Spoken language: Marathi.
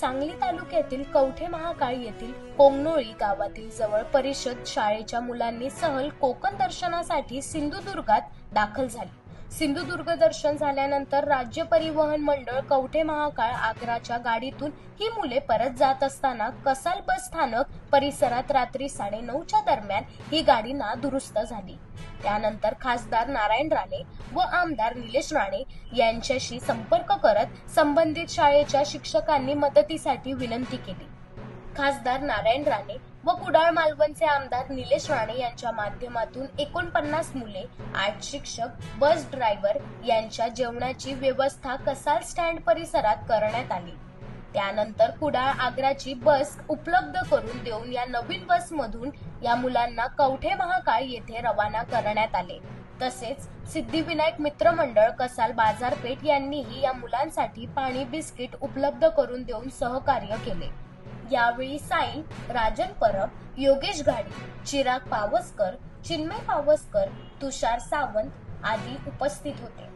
सांगली तालुक्यातील कवठे महाकाळ येथील पोंगनोळी गावातील जवळ परिषद शाळेच्या मुलांनी सहल कोकण दर्शनासाठी सिंधुदुर्गात दाखल झाली. सिंधुदुर्ग दर्शन झाल्यानंतर राज्य परिवहन मंडळ कवठे महाकाळ आग्राच्या गाडीतून ही मुले परत जात असताना कसाल बस स्थानक परिसरात रात्री साडे नऊच्या दरम्यान ही गाडी ना दुरुस्त झाली. त्यानंतर खासदार नारायण राणे व आमदार निलेश राणे यांच्याशी संपर्क करत संबंधित शाळेच्या शिक्षकांनी मदतीसाठी विनंती केली. खासदार नारायण राणे व कुडाळ मालवणचे आमदार निलेश राणे यांच्या माध्यमातून एकोणपन्नास मुले आठ शिक्षक बस ड्रायव्हर यांच्या जेवणाची व्यवस्था कसाल स्टँड परिसरात करण्यात आली. त्यानंतर कुडाळ आग्राची बस उपलब्ध करून देऊन या नवीन बसमधून या मुलांना कवठे महाकाळ येथे रवाना करण्यात आले. तसेच सिद्धिविनायक मित्र मंडळ कसाल बाजारपेठ यांनीही या मुलांसाठी पाणी बिस्किट उपलब्ध करून देऊन सहकार्य केले. यावेळी साई राजन परब योगेश घाडी चिराग पावसकर चिन्मय पावसकर तुषार सावंत आदी उपस्थित होते.